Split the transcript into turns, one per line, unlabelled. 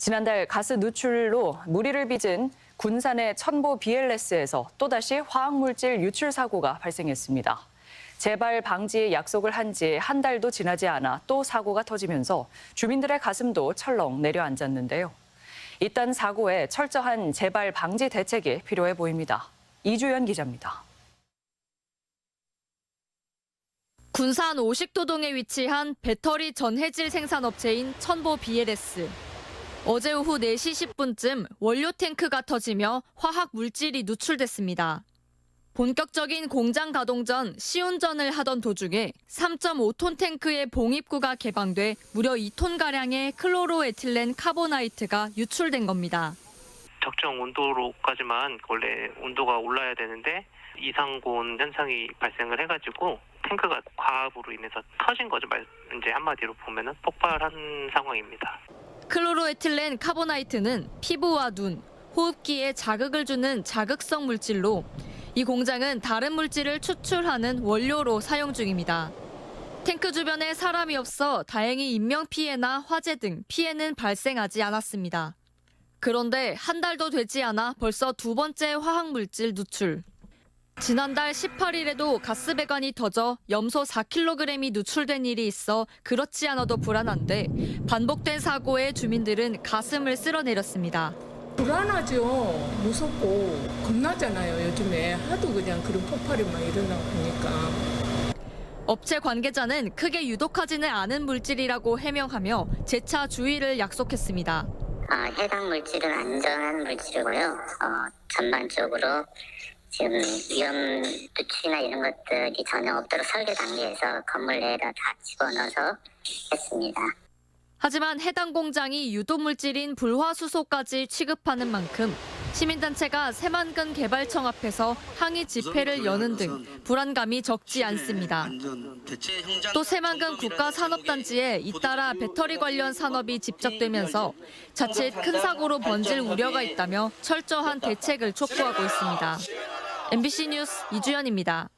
지난달 가스 누출로 무리를 빚은 군산의 천보 BLS에서 또다시 화학물질 유출 사고가 발생했습니다. 재발 방지 약속을 한 지 한 달도 지나지 않아 또 사고가 터지면서 주민들의 가슴도 철렁 내려앉았는데요. 이딴 사고에 철저한 재발 방지 대책이 필요해 보입니다. 이주연 기자입니다.
군산 오식도동에 위치한 배터리 전해질 생산업체인 천보 BLS. 어제 오후 4시 10분쯤 원료 탱크가 터지며 화학 물질이 누출됐습니다. 본격적인 공장 가동 전 시운전을 하던 도중에 3.5톤 탱크의 봉입구가 개방돼 무려 2톤가량의 클로로에틸렌 카보나이트가 유출된 겁니다.
적정 온도로까지만 원래 온도가 올라야 되는데 이상고온 현상이 발생을 해가지고 탱크가 과압으로 인해서 터진 거죠. 말 이제 한마디로 보면은 폭발한 상황입니다.
클로로에틸렌 카보나이트는 피부와 눈, 호흡기에 자극을 주는 자극성 물질로 이 공장은 다른 물질을 추출하는 원료로 사용 중입니다. 탱크 주변에 사람이 없어 다행히 인명 피해나 화재 등 피해는 발생하지 않았습니다. 그런데 한 달도 되지 않아 벌써 두 번째 화학 물질 누출. 지난달 18일에도 가스 배관이 터져 염소 4kg이 누출된 일이 있어 그렇지 않아도 불안한데 반복된 사고에 주민들은 가슴을 쓸어내렸습니다.
불안하죠. 무섭고 겁나잖아요. 요즘에 하도 그냥 그런 폭발이 막 일어나고 하니까.
업체 관계자는 크게 유독하지는 않은 물질이라고 해명하며 재차 주의를 약속했습니다.
아, 해당 물질은 안전한 물질이고요. 어, 전반적으로 지금 위험 누출이나 이런 것들이 전혀 없도록 설계 단계에서 건물 내에다 다 집어넣어서 했습니다.
하지만 해당 공장이 유도 물질인 불화수소까지 취급하는 만큼 시민단체가 새만금 개발청 앞에서 항의 집회를 여는 등 불안감이 적지 않습니다. 또 새만금 국가산업단지에 잇따라 배터리 관련 산업이 집적되면서 자칫 큰 사고로 번질 우려가 있다며 철저한 대책을 촉구하고 있습니다. MBC 뉴스 이주연입니다.